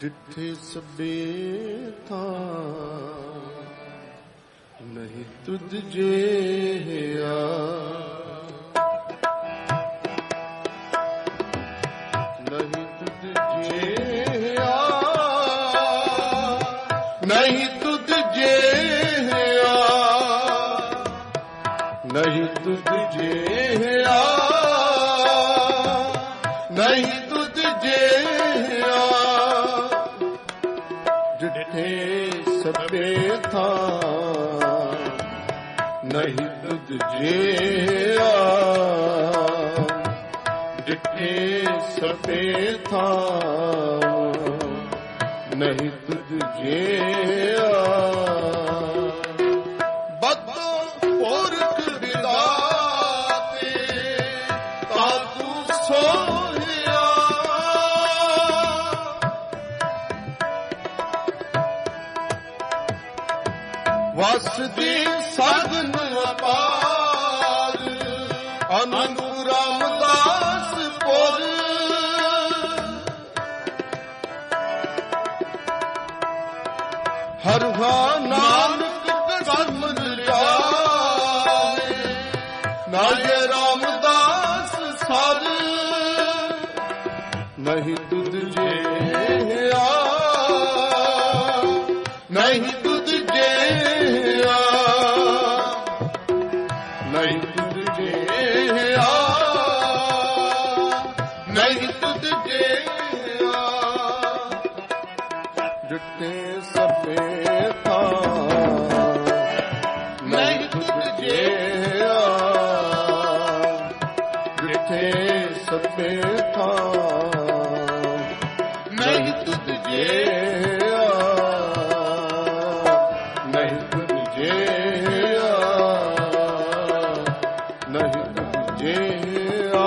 ਜਿੱਥੇ ਸਭੇ ਥਾਂ ਨਹੀਂ ਤੁਧ ਜਿਹਾ ਨਹੀਂ ਤੁਧ ਜਿਹਾ ਨਹੀਂ ਤੁਧ ਜਿਹਾ ਨਹੀਂ ਤੁਧ ਜਿਹਾ ਨਹੀਂ ਸਭੇ ਥਾਂ ਨਹੀਂ ਤੁਧ ਜਿਹਾ ਜਿੱਥੇ ਸਭੇ ਥਾਂ ਨਹੀਂ ਤੁਧ ਜੇਆ ਵਸਦੀ ਸਾਧਨ ਅਪਾਰ। ਅਨੰਦ ਰਾਮਦਾਸ ਪੁਰ। ਹਰ ਹਾ ਨਾਨਕ ਕਰਮ ਲਿਆਵੇ ਨਾਏ ਰਾਮਦਾਸ ਸਰ। ਨਹੀਂ ਤੁਧ ਜਿਹਾ ਨਹੀਂ ਜੁੱਤੇ ਸਭੇ ਥਾਂ ਨਹੀਂ ਤੁਧ ਜਿਹਾ ਜਿੱਥੇ ਸਭੇ ਥਾਂ ਨਹੀਂ ਤੁਧ ਜਿਹਾ ਨਹੀਂ ਤੁਧ ਜਿਹਾ ਨਹੀਂ ਤੁਧ ਜਿਹਾ